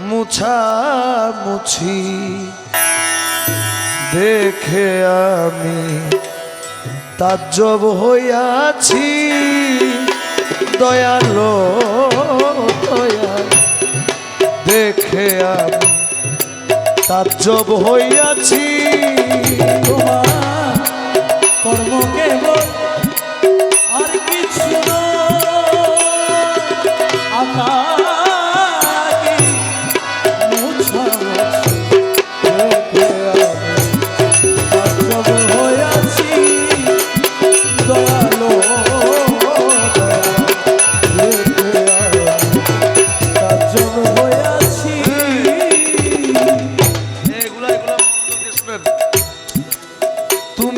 মুছামুছি দেখে আমি তাজ্জব হইয়াছি। দয়ালো দয়াল। দেখে আমি তাজ্জব হইয়াছি। তোমার কর্মকে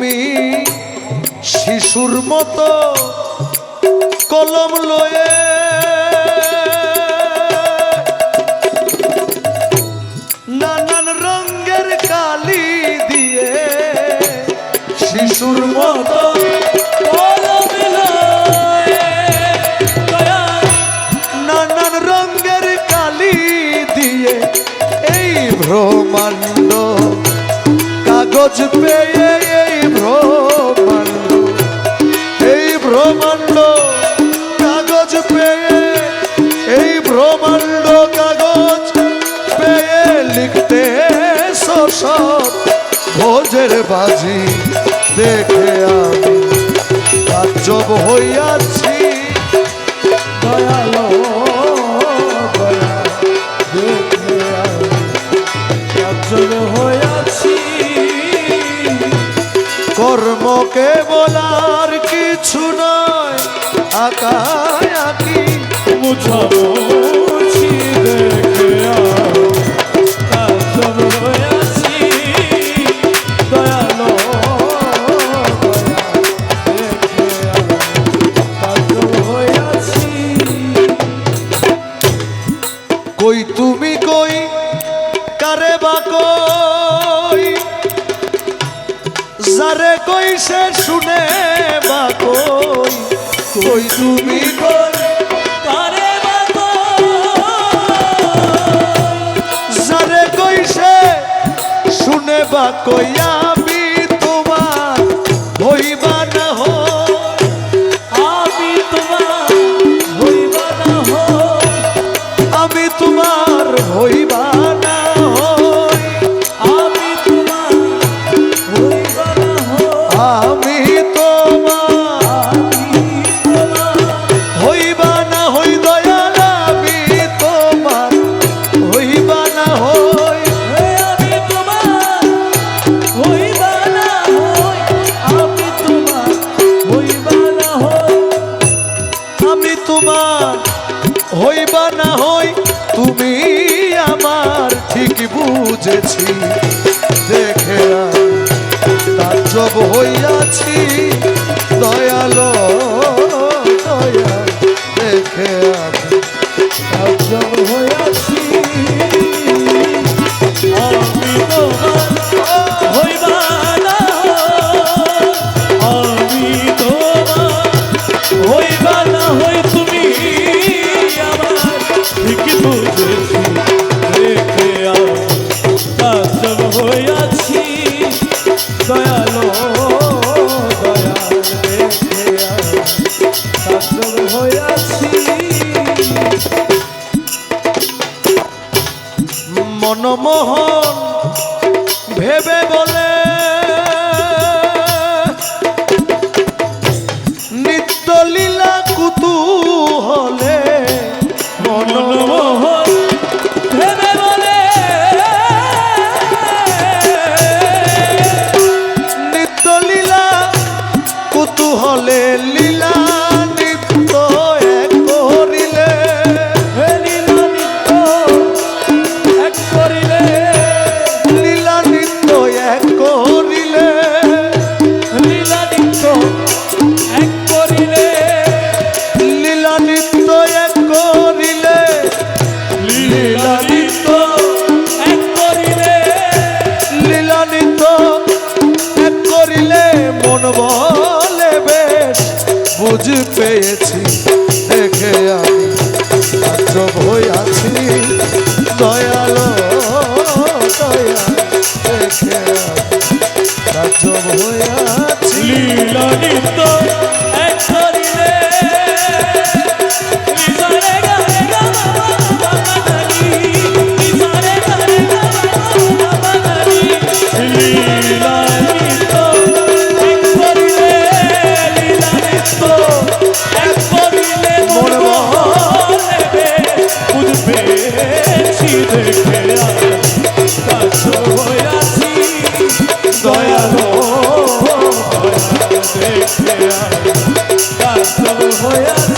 তুমি শিশুর মতো কলম লয়ে নানান রঙের কালি দিয়ে শিশুর মতো ভ্রমাণ্ড কাগজ পেয়ে ব্রহ্মাণ্ড কাগজ পেয়ে, এই ব্রহ্মাণ্ড কাগজ পেয়ে লিখতে শোষক ভোজের বাজি দেখে আমি আজব হইয়াছি। তাকায় কি মুছাবো কই তুমি কই তারে যারে কইছে কইয়া খুঁজেছি দেখে তার জব হইয়াছি দয়ালো সব হয়ে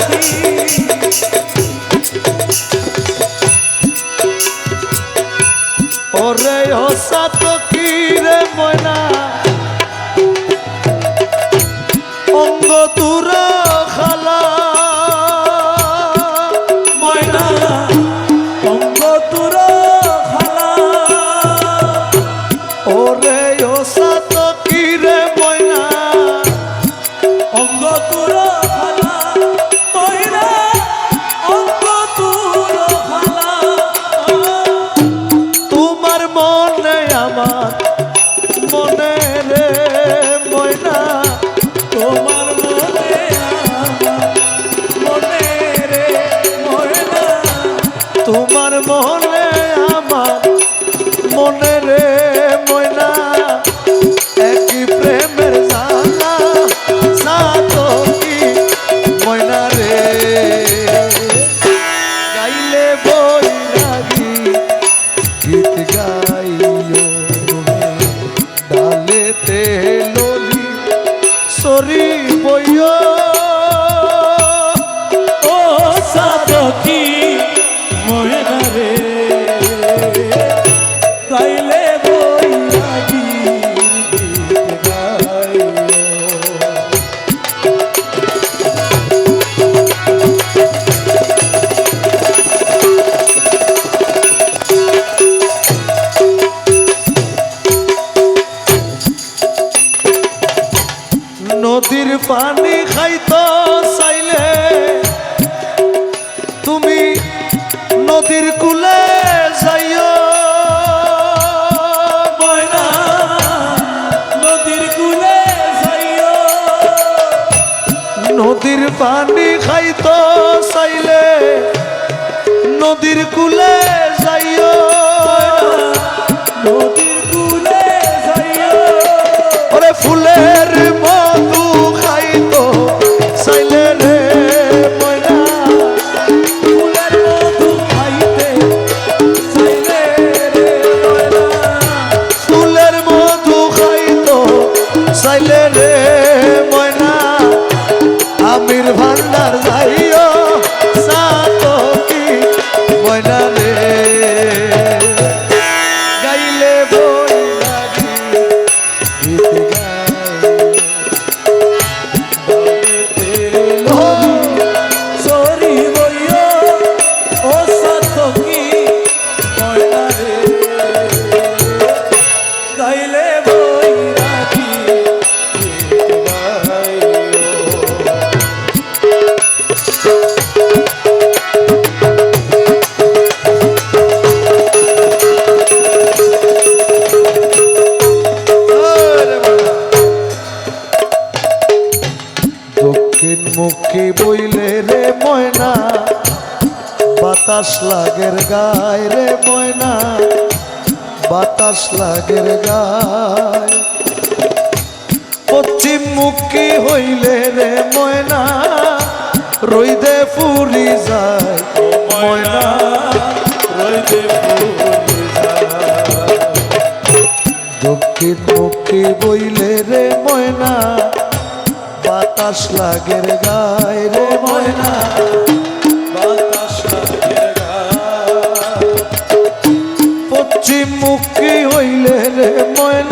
পানি খাইতো চাইলে। তুমি নদীর কুলে যাইও। নদীর কুলে যাইও। নদীর পানি খাইতো চাইলে নদীর কুলে বাতাস লাগের গায় রে ময়না বাতাস লাগের গায়। পশ্চিম মুখী হইলে রে ময়না রইদে ফুরি যায় ময়না। রইদে দক্ষিণ মুখী বইলে রে ময়না বাতাস লাগের গায় রে ময়না। চিমুখী হইলে রে ময়না।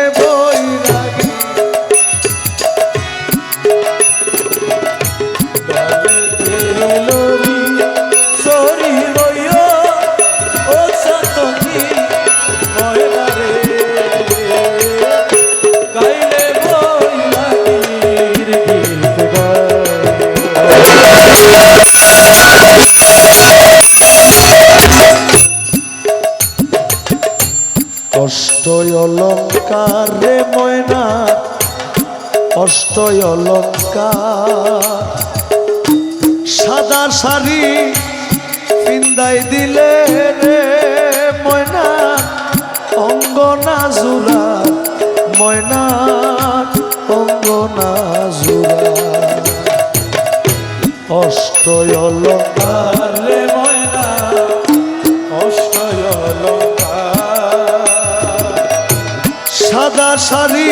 জয় লঙ্কা সাদা শাড়ি পিন্দাই দিলে রে ময়না, অঙ্গনা জোড়া, ময়না, অঙ্গনা জোড়া। অষ্টয় লঙ্কা ময়না অষ্টয় লঙ্কা সাদা শাড়ি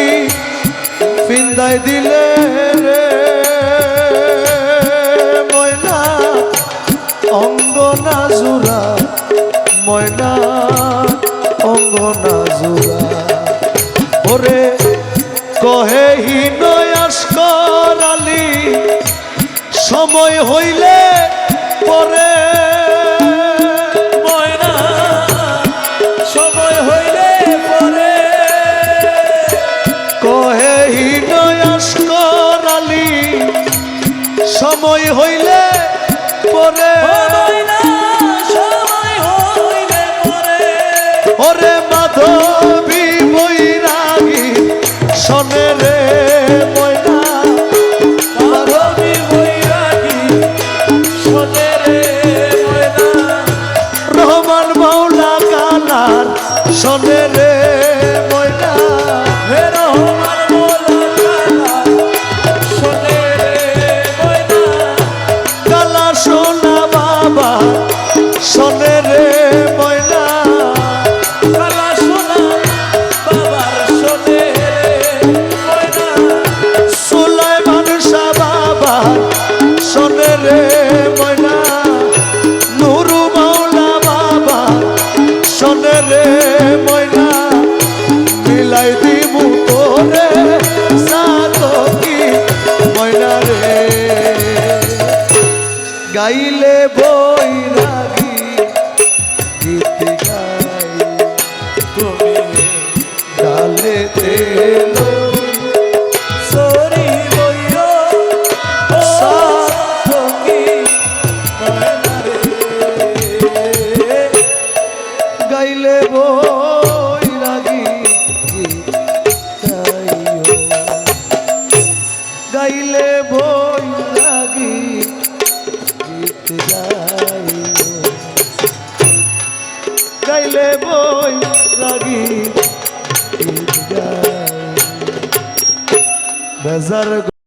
পিন্দাই দিলে রে ময়না, অঙ্গনা জোড়া, ময়না, অঙ্গনা জোড়া। ওরে কহে হিনয়াস করালি সময় হইলে পরে সময় হইলে পরে। সময় হইলে পরে। রে